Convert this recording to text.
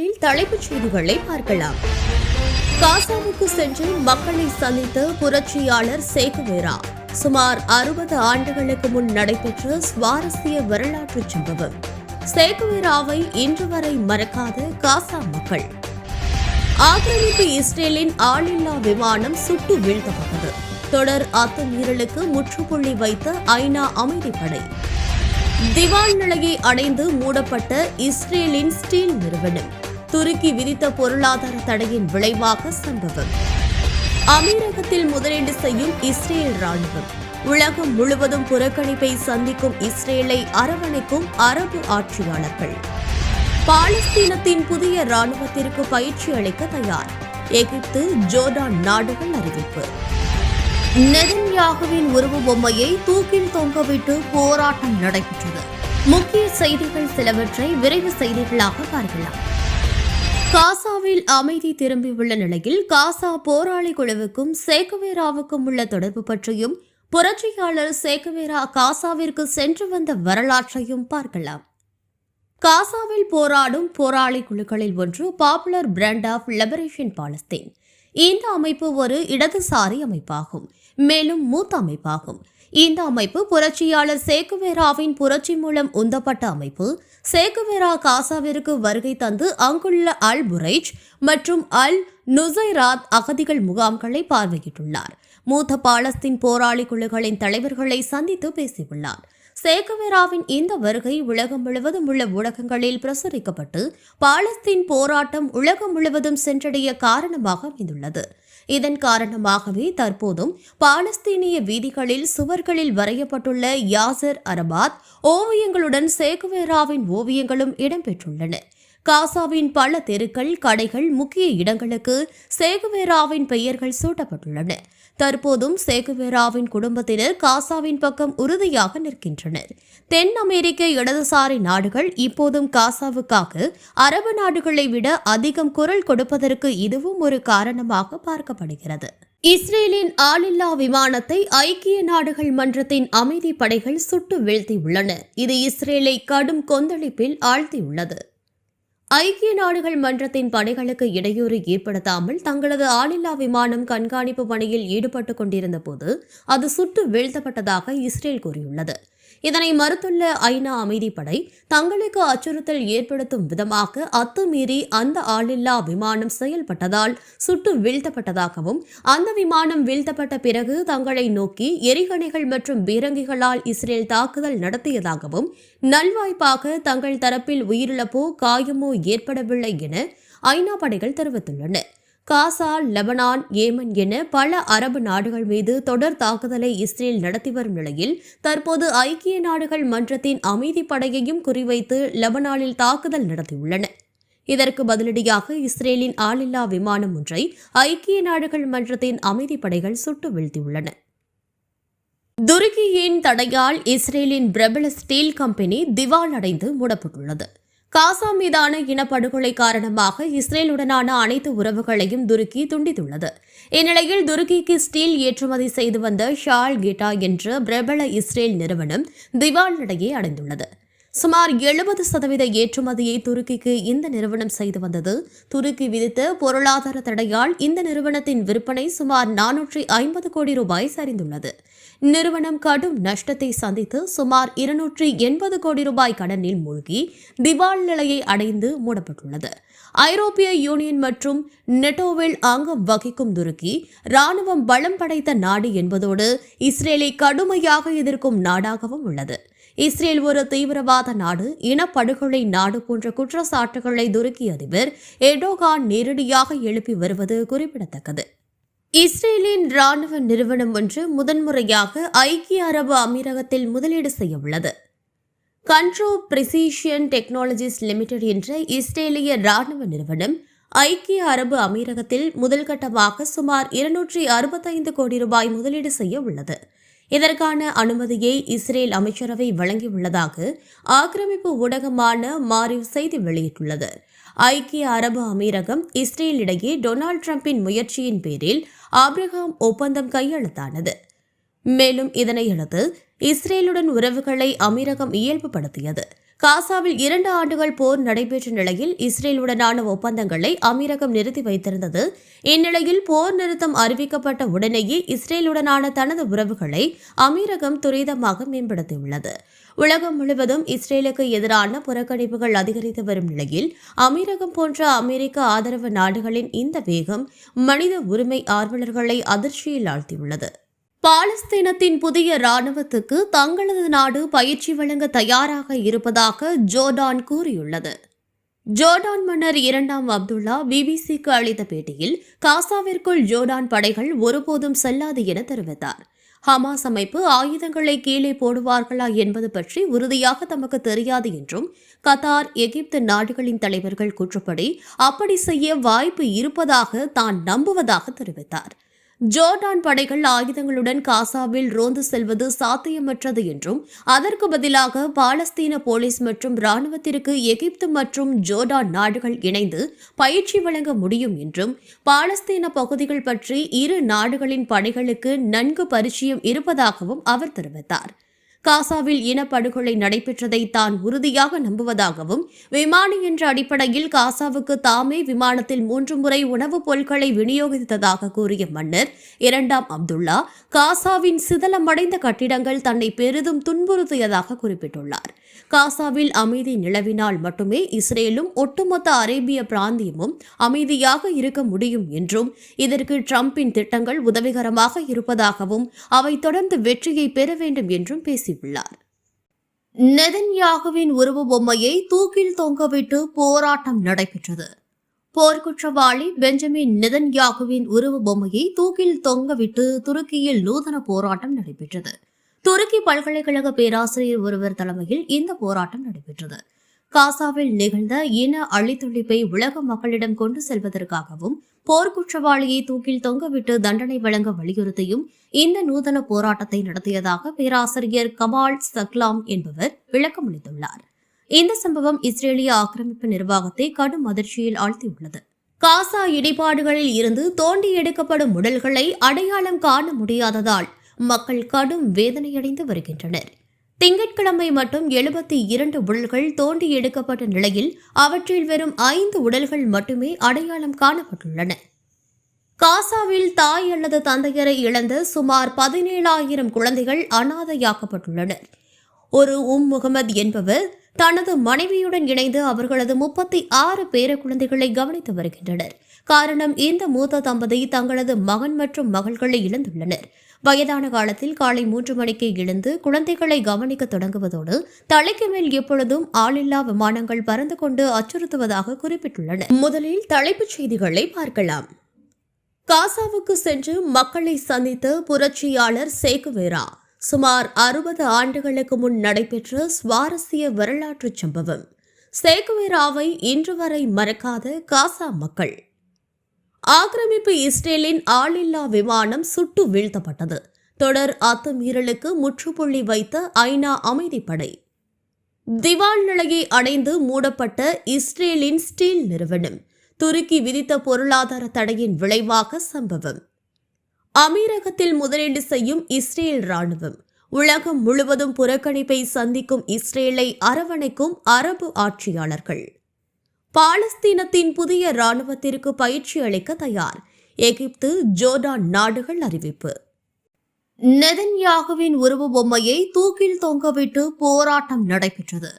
தலைப்புச் செய்திகளை பார்க்கலாம். காசாவுக்கு சென்று மக்களை சந்தித்த புரட்சியாளர் சேகுவேரா சுமார் அறுபது ஆண்டுகளுக்கு முன் நடைபெற்ற சுவாரஸ்ய வரலாற்று சம்பவம். சேகுவேராவை இன்று வரை மறக்காத காசா மக்கள். ஆக்கிரமிப்பு இஸ்ரேலின் ஆளில்லா விமானம் சுட்டு வீழ்த்தப்பட்டது. தொடர் அத்துமீறலுக்கு முற்றுப்புள்ளி வைத்த ஐநா அமைதிப்படை. திவால் நிலையை அடைந்து மூடப்பட்ட இஸ்ரேலின் ஸ்டீல் நிறுவனம். துருக்கி விதித்த பொருளாதார தடையின் விளைவாக சம்பவம். அமீரகத்தில் முதலீடு செய்யும் இஸ்ரேல் ராணுவம் உலகம் முழுவதும் புறக்கணிப்பை சந்திக்கும் இஸ்ரேலை அரவணைக்கும் அரபு ஆட்சியாளர்கள். பாலஸ்தீனத்தின் புதிய ராணுவத்திற்கு பயிற்சி அளிக்க தயார். எகிப்து ஜோர்டான் நாடுகள் அறிவிப்பு. நெதன்யாகுவின் உருவ பொம்மையை தூக்கில் தொங்கவிட்டு போராட்டம் நடைபெற்றது. முக்கிய செய்திகள் சிலவற்றை விரைவு செய்திகளாக பார்க்கலாம். காசாவில் அமைதி திரும்பியுள்ள நிலையில் காசா போராளி குழுவுக்கும் சேக்குவேராவுக்கும் உள்ள தொடர்பு பற்றியும் புரட்சியாளர் சேக்குவேரா காசாவிற்கு சென்று வந்த வரலாற்றையும் பார்க்கலாம். காசாவில் போராடும் போராளி குழுக்களில் ஒன்று popular front of liberation Palestine. இந்த அமைப்பு ஒரு இடதுசாரி அமைப்பாகும் மேலும் மூத்த அமைப்பாகும். இந்த அமைப்பு புரட்சியாளர் சேகுவேராவின் புரட்சி மூலம் உந்தப்பட்ட அமைப்பு. சேகுவேரா காசாவிற்கு வருகை தந்து அங்குள்ள அல் புரைஜ் மற்றும் அல் நுசைராத் அகதிகள் முகாம்களை பார்வையிட்டுள்ளார். மூத்த பாலஸ்தீன் போராளி குழுக்களின் தலைவர்களை சந்தித்து பேசியுள்ளார். சேகவேராவின் இந்த வருகை உலகம் முழுவதும் உள்ள ஊடகங்களில் பிரசுரிக்கப்பட்டு பாலஸ்தீன் போராட்டம் உலகம் முழுவதும் சென்றடைய காரணமாக அமைந்துள்ளது. இதன் காரணமாகவே தற்போதும் பாலஸ்தீனிய வீதிகளில் சுவர்களில் வரையப்பட்டுள்ள யாசர் அரபாத் ஓவியங்களுடன் சேகுவேராவின் ஓவியங்களும் இடம்பெற்றுள்ளன. காசாவின் பல தெருக்கள் கடைகள் முக்கிய இடங்களுக்கு சேகுவேராவின் பெயர்கள் சூட்டப்பட்டுள்ளன. தற்போதும் சேகுவேராவின் குடும்பத்தினர் காசாவின் பக்கம் உறுதியாக நிற்கின்றனர். தென் அமெரிக்க இடதுசாரி நாடுகள் இப்போதும் காசாவுக்காக அரபு நாடுகளை விட அதிகம் குரல் கொடுப்பதற்கு இதுவும் ஒரு காரணமாக பார்க்கப்படுகிறது. இஸ்ரேலின் ஆளில்லா விமானத்தை ஐக்கிய நாடுகள் மன்றத்தின் அமைதி படைகள் சுட்டு வீழ்த்தியுள்ளன. இது இஸ்ரேலை கடும் கொந்தளிப்பில் ஆழ்த்தியுள்ளது. ஐக்கிய நாடுகள் மன்றத்தின் பணிகளுக்கு இடையூறு ஏற்படுத்தாமல் தங்களது ஆளில்லா விமானம் கண்காணிப்பு பணியில் ஈடுபட்டுக் கொண்டிருந்தபோது அது சுட்டு வீழ்த்தப்பட்டதாக இஸ்ரேல் கூறியுள்ளது. இதனை மறுத்துள்ள ஐநா அமைதிப்படை தங்களுக்கு அச்சுறுத்தல் ஏற்படுத்தும் விதமாக அத்துமீறி அந்த ஆளில்லா விமானம் செயல்பட்டதால் சுட்டு வீழ்த்தப்பட்டதாகவும் அந்த விமானம் வீழ்த்தப்பட்ட பிறகு தங்களை நோக்கி எரிகணைகள் மற்றும் பீரங்கிகளால் இஸ்ரேல் தாக்குதல் நடத்தியதாகவும் நல்வாய்ப்பாக தங்கள் தரப்பில் உயிரிழப்போ காயமோ ஏற்படவில்லை என ஐநா படைகள் தெரிவித்துள்ளன. காசா லெபனான் ஏமன் என பல அரபு நாடுகள் மீது தொடர் தாக்குதலை இஸ்ரேல் நடத்தி வரும் நிலையில் தற்போது ஐக்கிய நாடுகள் மன்றத்தின் அமைதிப்படையையும் குறிவைத்து லெபனானில் தாக்குதல் நடத்தியுள்ளன. இதற்கு பதிலடியாக இஸ்ரேலின் ஆளில்லா விமானம் ஒன்றை ஐக்கிய நாடுகள் மன்றத்தின் அமைதிப்படைகள் சுட்டு வீழ்த்தியுள்ளன. துருக்கியின் தடையால் இஸ்ரேலின் பிரபல ஸ்டீல் கம்பெனி திவால் அடைந்து மூடப்பட்டுள்ளது. காசா மீதான இனப்படுகொலை காரணமாக இஸ்ரேலுடனான அனைத்து உறவுகளையும் துருக்கி துண்டித்துள்ளது. இந்நிலையில் துருக்கிக்கு ஸ்டீல் ஏற்றுமதி செய்து வந்த ஷால் கெட்டா என்ற பிரபல இஸ்ரேல் நிறுவனம் திவால் நிலையை அடைந்துள்ளது. சுமார் எழுபது சதவீத ஏற்றுமதியை துருக்கிக்கு இந்த நிறுவனம் செய்து வந்தது. துருக்கி விதித்த பொருளாதார தடையால் இந்த நிறுவனத்தின் விற்பனை சுமார் நானூற்றி ஐம்பது கோடி ரூபாய் சரிந்துள்ளது. நிறுவனம் கடும் நஷ்டத்தை சந்தித்து சுமார் இருநூற்றி எண்பது கோடி ரூபாய் கடனில் மூழ்கி திவால் நிலையை அடைந்து மூடப்பட்டுள்ளது. ஐரோப்பிய யூனியன் மற்றும் நெட்டோவில் அங்கம் வகிக்கும் துருக்கி ராணுவம் பலம் படைத்த நாடு என்பதோடு இஸ்ரேலை கடுமையாக எதிர்க்கும் நாடாகவும் உள்ளது. இஸ்ரேல் ஒரு தீவிரவாத நாடு இனப்படுகொலை நாடு போன்ற குற்றச்சாட்டுகளை துருக்கி அதிபர் எடோகான் நேரடியாக எழுப்பி வருவது குறிப்பிடத்தக்கது. இஸ்ரேலின் ராணுவ நிறுவனம் ஒன்று முதன்முறையாக ஐக்கிய அரபு அமீரகத்தில் முதலீடு செய்ய உள்ளது கண்ட்ரோ பிரிசிஷியன் டெக்னாலஜிஸ் லிமிடெட் என்ற இஸ்ரேலிய ராணுவ நிறுவனம் ஐக்கிய அரபு அமீரகத்தில் முதல் கட்டமாக சுமார் இருநூற்றி அறுபத்தைந்து கோடி ரூபாய் முதலீடு செய்ய உள்ளது இதற்கான அனுமதியை இஸ்ரேல் அமைச்சரவை வழங்கியுள்ளதாக ஆக்கிரமிப்பு ஊடகமான மாரிவ் செய்தி வெளியிட்டுள்ளது. ஐக்கிய அரபு அமீரகம் இஸ்ரேலிடையே டொனால்டு டிரம்பின் முயற்சியின் பேரில் ஆப்ரஹாம் ஒப்பந்தம் கையெழுத்தானது. மேலும் இதனையடுத்து இஸ்ரேலுடன் உறவுகளை அமீரகம் இயல்புபடுத்தியது. காசாவில் இரண்டு ஆண்டுகள் போர் நடைபெற்ற நிலையில் இஸ்ரேலுடனான ஒப்பந்தங்களை அமீரகம் நிறுத்தி வைத்திருந்தது. இந்நிலையில் போர் நிறுத்தம் அறிவிக்கப்பட்ட உடனேயே இஸ்ரேலுடனான தனது உறவுகளை அமீரகம் துரிதமாக மேம்படுத்தியுள்ளது. உலகம் முழுவதும் இஸ்ரேலுக்கு எதிரான புறக்கணிப்புகள் அதிகரித்து வரும் நிலையில் அமீரகம் போன்ற அமெரிக்க ஆதரவு நாடுகளின் இந்த வேகம் மனித உரிமை ஆர்வலர்களை அதிர்ச்சியில் ஆழ்த்தியுள்ளது. பாலஸ்தீனத்தின் புதிய ராணுவத்துக்கு தங்களது நாடு பயிற்சி வழங்க தயாராக இருப்பதாக ஜோர்டான் கூறியுள்ளது. ஜோர்டான் மன்னர் இரண்டாம் அப்துல்லா பிபிசிக்கு அளித்த பேட்டியில் காசாவிற்குள் ஜோர்டான் படைகள் ஒருபோதும் செல்லாது என தெரிவித்தார். ஹமாஸ் அமைப்பு ஆயுதங்களை கீழே போடுவார்களா என்பது பற்றி உறுதியாக தமக்கு தெரியாது என்றும் கத்தார் எகிப்து நாடுகளின் தலைவர்கள் குற்றப்படி அப்படி செய்ய வாய்ப்பு இருப்பதாக தான் நம்புவதாக தெரிவித்தார். ஜோர்டான் படைகள் ஆயுதங்களுடன் காசாவில் ரோந்து செல்வது சாத்தியமற்றது என்றும் அதற்கு பதிலாக பாலஸ்தீன போலீஸ் மற்றும் ராணுவத்திற்கு எகிப்து மற்றும் ஜோர்டான் நாடுகள் இணைந்து பயிற்சி வழங்க முடியும் என்றும் பாலஸ்தீன பகுதிகள் பற்றி இரு நாடுகளின் படைகளுக்கு நன்கு பரிச்சயம் இருப்பதாகவும் அவர் தெரிவித்தார். காசாவில் இனப்படுகொலை நடைபெற்றதை தான் உறுதியாக நம்புவதாகவும் விமானி என்ற அடிப்படையில் காசாவுக்கு தாமே விமானத்தில் மூன்று முறை உணவுப் பொருட்களை விநியோகித்ததாக கூறிய மன்னர் இரண்டாம் அப்துல்லா காசாவின் சிதலமடைந்த கட்டிடங்கள் தன்னை பெரிதும் துன்புறுத்தியதாக குறிப்பிட்டுள்ளார். காசாவில் அமைதி நிலவினால் மட்டுமே இஸ்ரேலும் ஒட்டுமொத்த அரேபிய பிராந்தியமும் அமைதியாக இருக்க முடியும் என்றும் இதற்கு ட்ரம்பின் திட்டங்கள் உதவிகரமாக இருப்பதாகவும் அவை தொடர்ந்து வெற்றியை பெற வேண்டும் என்றும் பேசியுள்ளார் நெதன்யாகுவின் உருவ பொம்மையை தூக்கில் தொங்கவிட்டு போராட்டம் நடைபெற்றது. போர்க்குற்றவாளி பெஞ்சமின் நெதன்யாகுவின் உருவ பொம்மையை தூக்கில் தொங்கவிட்டு துருக்கியில் நூதன போராட்டம் நடைபெற்றது. துருக்கி பல்கலைக்கழக பேராசிரியர் ஒருவர் தலைமையில் இந்த போராட்டம் நடைபெற்றது. காசாவில் நிகழ்ந்த இன அழித்தொழிப்பை உலக மக்களிடம் கொண்டு செல்வதற்காகவும் போர்க்குற்றவாளியை தூக்கில் தொங்கவிட்டு தண்டனை வழங்க வலியுறுத்தியும் இந்த நூதன போராட்டத்தை நடத்தியதாக பேராசிரியர் கமால் சக்லாம் என்பவர் விளக்கமளித்துள்ளார் இந்த சம்பவம் இஸ்ரேலிய ஆக்கிரமிப்பு நிர்வாகத்தை கடும் அதிர்ச்சியில் ஆழ்த்தியுள்ளது. காசா இடிபாடுகளில் இருந்து தோண்டி எடுக்கப்படும் உடல்களை அடையாளம் காண முடியாததால் மக்கள் கடும் வேதனையடைந்து வருகின்றனர். திங்கட்கிழமை மட்டும் எழுபத்தி இரண்டு உடல்கள் தோண்டி எடுக்கப்பட்ட நிலையில் அவற்றில் வெறும் ஐந்து உடல்கள் மட்டுமே அடையாளம் காணப்பட்டுள்ளன. காசாவில் தாய் அல்லது தந்தையரை இழந்த சுமார் பதினேழாயிரம் குழந்தைகள் அனாதையாக்கப்பட்டுள்ளனர். ஒரு உம் முகமது என்பவர் தனது மனைவியுடன் இணைந்து அவர்களது முப்பத்தி ஆறு பேர குழந்தைகளை கவனித்து வருகின்றனர். காரணம் இந்த மூத்த தம்பதி தங்களது மகன் மற்றும் மகள்களை இழந்துள்ளனர். வயதான காலத்தில் காலை மூன்று மணிக்கு எழுந்து குழந்தைகளை கவனிக்க தொடங்குவதோடு தலைக்கு மேல் எப்பொழுதும் ஆளில்லா விமானங்கள் பறந்து கொண்டு அச்சுறுத்துவதாக குறிப்பிட்டுள்ளன. முதலில் தலைப்புச் செய்திகளை பார்க்கலாம். காசாவுக்கு சென்று மக்களை சந்தித்த புரட்சியாளர் சேகுவேரா சுமார் அறுபது ஆண்டுகளுக்கு முன் நடைபெற்ற சுவாரஸ்ய வரலாற்று சம்பவம். சேகுவேராவை இன்று வரை மறக்காத காசா மக்கள். ஆக்கிரமிப்பு இஸ்ரேலின் ஆளில்லா விமானம் சுட்டு வீழ்த்தப்பட்டது. தொடர் அத்துமீறலுக்கு முற்றுப்புள்ளி வைத்த ஐநா அமைதிப்படை. திவால் நிலையை அடைந்து மூடப்பட்ட இஸ்ரேலின் ஸ்டீல் நிறுவனம் துருக்கி விதித்த பொருளாதார தடையின் விளைவாக சம்பவம். அமீரகத்தில் முதலீடு செய்யும் இஸ்ரேல் ராணுவம் உலகம் முழுவதும் புறக்கணிப்பை சந்திக்கும் இஸ்ரேலை அரவணைக்கும் அரபு ஆட்சியாளர்கள். பாலஸ்தீனத்தின் புதிய ராணுவத்திற்கு பயிற்சி அளிக்க தயார். எகிப்து ஜோர்டான் நாடுகள் அறிவிப்பு. நெதன்யாகுவின் உருவ பொம்மையை தூக்கில் தொங்கவிட்டு போராட்டம் நடைபெற்றது.